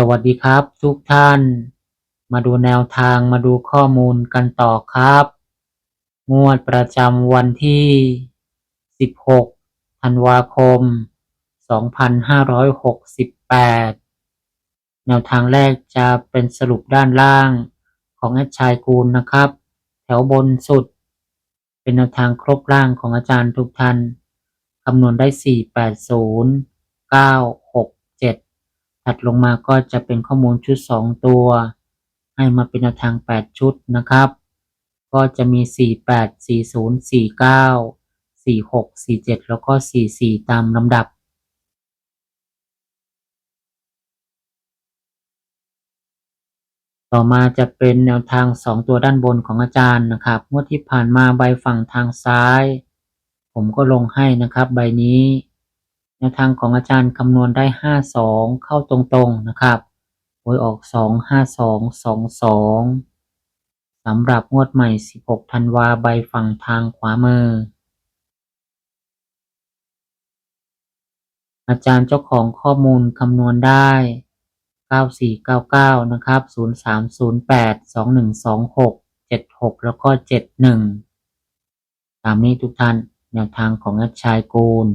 สวัสดีครับทุกท่าน มาดูแนวทางมาดูข้อมูลกันต่อครับ งวดประจำวันที่ 16 ธันวาคม 2568 แนวทางแรกจะเป็นสรุปด้านล่างของอาจารย์กูลนะครับ แถวบนสุด เป็นแนวทางครบล่างของอาจารย์ทุกท่านคำนวณได้ 480 9 6 ถัดลงมาก็จะเป็นข้อมูลชุด 2 ตัว ให้มาเป็นแนวทาง 8 ชุดนะครับ ก็จะมี 48 40 49 46 47 แล้วก็ 44 ตามลำดับ ต่อมาจะเป็นแนวทาง 2 ตัวด้านบนของอาจารย์นะครับงวดที่ผ่านมาใบฝั่งทางซ้าย ผมก็ลงให้นะครับใบนี้ แนวทางของอาจารย์คำนวณได้52เข้าตรงๆนะครับหวยออก2 52 22สำหรับงวดใหม่16ธันวาใบฝั่งทางขวามือ อาจารย์เจ้าของข้อมูลคำนวณได้9499นะครับ0308 2126 76แล้วก็71ตามนี้ทุกท่านแนวทางของอาชายกูล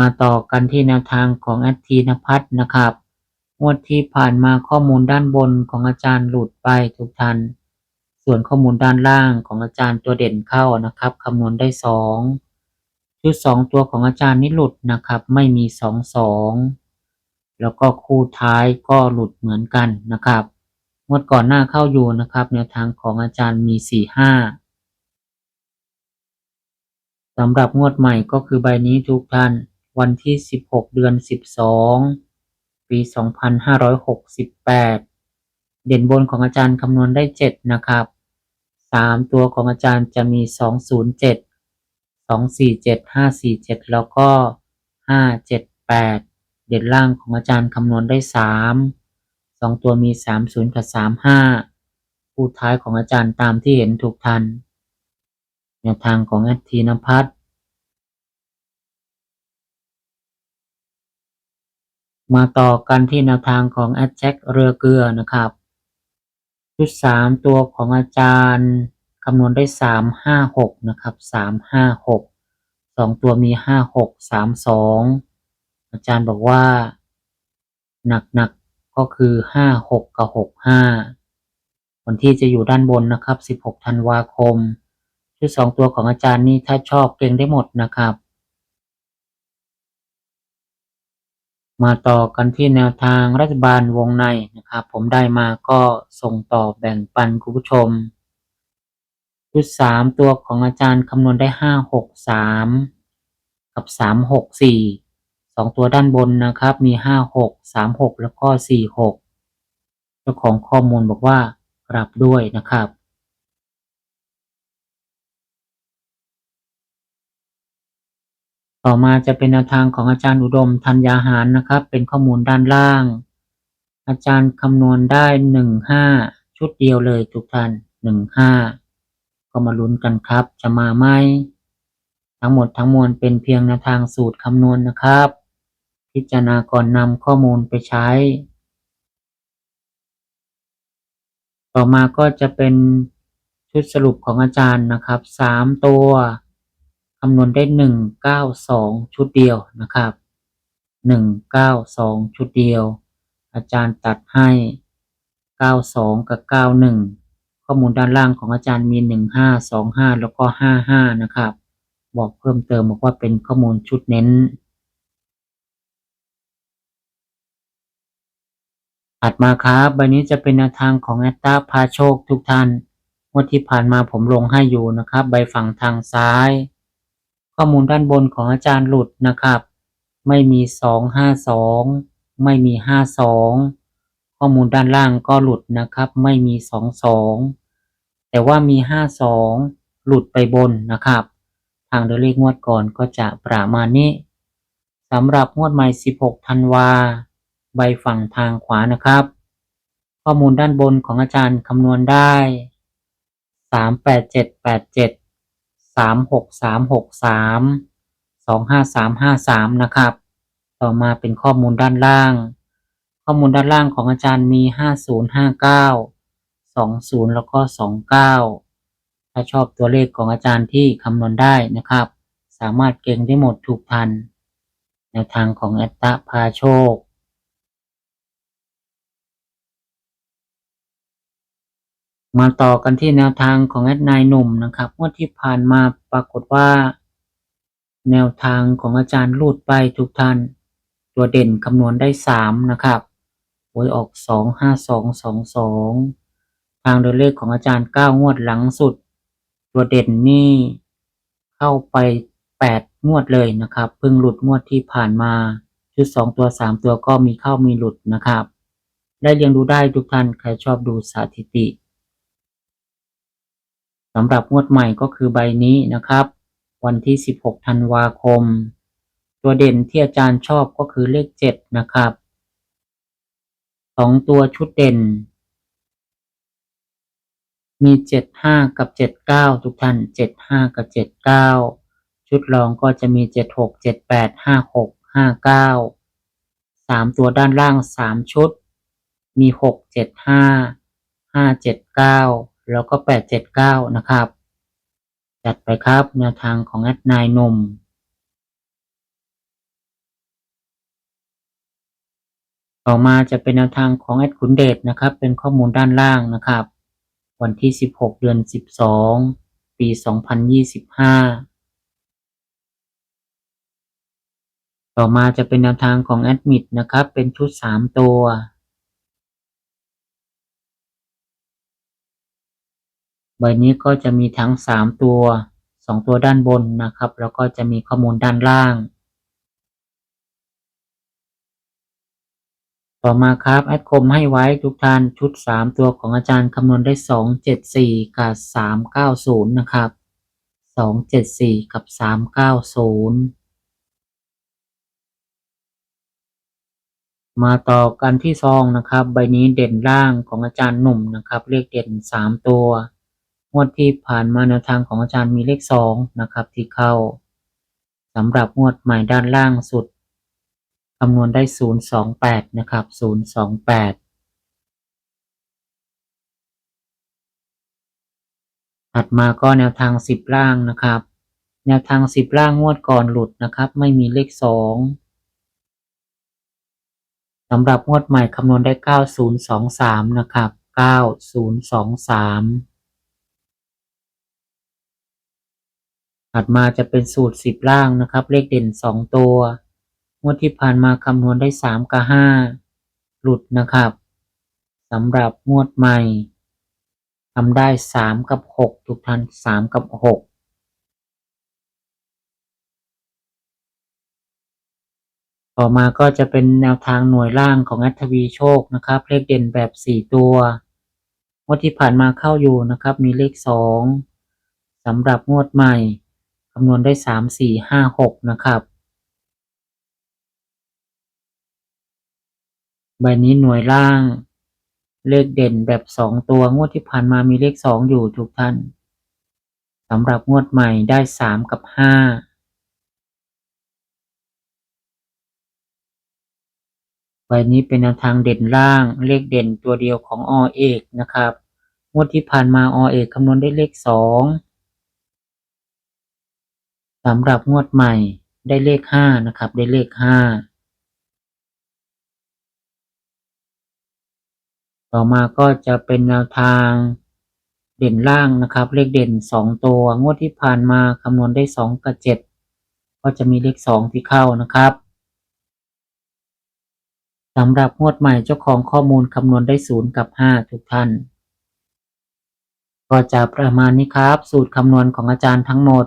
มาต่อกันที่แนวทางของแอดทีนพัฒนะครับ งวดที่ผ่านมาข้อมูลด้านบนของอาจารย์หลุดไปทุกท่านส่วนข้อมูลด้านล่างของอาจารย์ตัวเด่นเข้านะครับคำนวณได้สองชุดสองตัวของอาจารย์นี่หลุดนะครับ ไม่มีสองสองแล้วก็คู่ท้ายก็หลุดเหมือนกันนะครับงวดก่อนหน้าเข้าอยู่นะครับ แนวทางของอาจารย์มีสี่ห้าสำหรับงวดใหม่ก็คือใบนี้ทุกท่าน วันที่ 16 เดือน 12 ปี 2568 เด่นบนของอาจารย์คำนวณได้ 7 นะครับ 3 ตัวของอาจารย์จะมี 207 247 547 แล้วก็ 578 เด่นล่างของอาจารย์คำนวณได้ 3 2 ตัวมี 30 กับ 35 คู่ท้ายของอาจารย์ตามที่เห็นถูกทันแนวทางของแอดทีนพัฒน์ มาต่อกันที่แนวทางของแอดแจ็คเรือเกลือนะครับชุดสามตัวของอาจารย์คำนวณได้สามห้าหกนะครับสามห้าหกสองตัวมีห้าหกสามสองอาจารย์บอกว่า หนักหนักก็คือห้าหกกับหกห้าวันที่จะอยู่ด้านบนนะครับสิบหกธันวาคมชุดสองตัวของอาจารย์นี่ถ้าชอบเก่งได้หมดนะครับ มาต่อกันที่แนวทางรัฐบาลวงในนะครับ ผมได้มาก็ส่งต่อแบ่งปันคุณผู้ชมชุดสามตัวของอาจารย์คำนวณได้ห้าหกสามกับสามหกสี่สองตัวด้านบนนะครับ มีห้าหกสามหกแล้วก็สี่หกเจ้าของข้อมูลบอกว่ากลับด้วยนะครับ ต่อมาจะเป็นแนวทางของอาจารย์อุดมธัญญาหารนะครับ เป็นข้อมูลด้านล่าง อาจารย์คำนวณได้หนึ่งห้าชุดเดียวเลยทุกท่านหนึ่งห้าก็มาลุ้นกันครับ จะมาไหมทั้งหมดทั้งมวลเป็นเพียงแนวทางสูตรคำนวณนะครับ พิจารณาก่อนนำข้อมูลไปใช้ ต่อมาก็จะเป็นชุดสรุปของอาจารย์นะครับสามตัว คำนวณได้หนึ่งเก้าสองชุดเดียวนะครับหนึ่งเก้าสองชุดเดียว อาจารย์ตัดให้เก้าสองกับเก้าหนึ่งข้อมูลด้านล่างของอาจารย์มีหนึ่งห้าสองห้าแล้วก็ห้าห้านะครับ บอกเพิ่มเติมบอกว่าเป็นข้อมูลชุดเน้นถัดมาครับใบนี้จะเป็นแนวทางของแอตตาพาโชคทุกท่านงวดที่ผ่านมาผมลงให้อยู่นะครับ ใบฝั่งทางซ้าย ข้อมูลด้านบนของอาจารย์หลุดนะครับ ไม่มี 252 ไม่มี 52 ข้อมูลด้านล่างก็หลุดนะครับ ไม่มี 22 แต่ว่ามี 52 หลุดไปบนนะครับ ทางเดเลขงวดก่อนก็จะประมาณนี้สำหรับงวดใหม่ 16 ธันวา ใบฝั่งทางขวานะครับ ข้อมูลด้านบนของอาจารย์คำนวณได้ 38787 สามหกสามหกสามสองห้าสามห้าสามนะครับ ต่อมาเป็นข้อมูลด้านล่าง ข้อมูลด้านล่างของอาจารย์มีห้าศูนย์ห้าเก้าสองศูนย์แล้วก็สองเก้าถ้าชอบตัวเลขของอาจารย์ที่คำนวณได้นะครับ สามารถเก่งได้หมดทุกพันแนวทางของแอตตะพาโชค มาต่อกันที่แนวทางของแอดนายหนุ่มนะครับงวดที่ผ่านมาปรากฏว่า แนวทางของอาจารย์ลูดไปทุกท่าน ตัวเด่นคำนวณได้สามนะครับหวยออกสองห้าสองสองสองทางเดินเลขของอาจารย์เก้างวดหลังสุด ตัวเด่นนี่เข้าไปแปดงวดเลยนะครับ เพิ่งหลุดงวดที่ผ่านมาชุดสองตัวสามตัวก็มีเข้ามีหลุดนะครับ ได้เรียงดูได้ทุกท่านใครชอบดูสถิติ สำหรับงวดใหม่ก็คือใบนี้นะครับ วันที่ 16 ธันวาคม ตัวเด่นที่อาจารย์ชอบก็คือเลข 7 นะครับสองตัวชุดเด่น มี 75 กับ 79 ทุกท่าน 75 กับ 79 ชุดรองก็จะมี 76 78 56 59สามตัวด้านล่าง 3 ชุด มี 6 75 579 แล้วก็ 879 นะครับ จัดไปครับแนวทางของแอดนายนมต่อมาจะเป็นแนวทางของแอดขุนเดชนะครับ เป็นข้อมูลด้านล่างนะครับ วันที่ 16 เดือน 12 ปี 2025 ต่อมาจะเป็นแนวทางของแอดมิดนะครับ เป็นชุด 3 ตัว ใบนี้ก็จะมีทั้ง 3 ตัว 2 ตัวด้านบนนะครับ แล้วก็จะมีข้อมูลด้านล่าง ต่อมาครับแอดคมให้ไว้ทุกท่านชุด 3 ตัวของอาจารย์คำนวณได้ 2 7 4 กับ 390 นะครับ 2 7 4 กับ 390มาต่อกันที่ซองนะครับ ใบนี้เด่นล่างของอาจารย์หนุ่มนะครับ เลขเด่น 3 ตัว งวดที่ผ่านมาแนวทางของอาจารย์มีเลข2นะครับ ที่เข้าสำหรับงวดใหม่ด้านล่างสุดคำนวณได้ 028 นะครับ 028 ถัดมาก็แนวทาง 10 ล่างนะครับ แนวทาง 10 ล่างงวดก่อนหลุดนะครับ ไม่มีเลข 2สำหรับงวดใหม่คำนวณได้ 9023 นะครับ 9023 ถัดมาจะเป็นสูตร10ล่างนะครับ เลขเด่น2ตัวงวดที่ผ่านมาคำนวณได้3กับ5หลุดนะครับสำหรับงวดใหม่ทำได้3กับ6ทุกท่าน3กับ6ต่อมาก็จะเป็นแนวทางหน่วยล่างของอัธวีโชคนะครับ เลขเด่นแบบ4ตัวงวดที่ผ่านมาเข้าอยู่นะครับ มีเลข2สำหรับงวดใหม่ำนวณได้3 4 5 6นะครับ ใบนี้หน่วยล่าง เลขเด่นแบบ2ตัวงวดที่ผ่านมามีเลข2อยู่ทุกท่านสำหรับงวดใหม่ได้3กับ5ใบนี้เป็นแนวทางเด่นล่าง เลขเด่นตัวเดียวของอเอกนะครับ งวดที่ผ่านมาอเอกคำนวณได้เลขสอง สำหรับงวดใหม่ได้เลขห้านะครับ ได้เลขห้าต่อมาก็จะเป็นแนวทางเด่นล่างนะครับ เลขเด่นสองตัว งวดที่ผ่านมาคำนวณได้สองกับเจ็ดก็จะมีเลขสองที่เข้านะครับสำหรับงวดใหม่เจ้าของข้อมูลคำนวณได้ศูนย์กับห้าทุกท่าน ก็จะประมาณนี้ครับ สูตรคำนวณของอาจารย์ทั้งหมด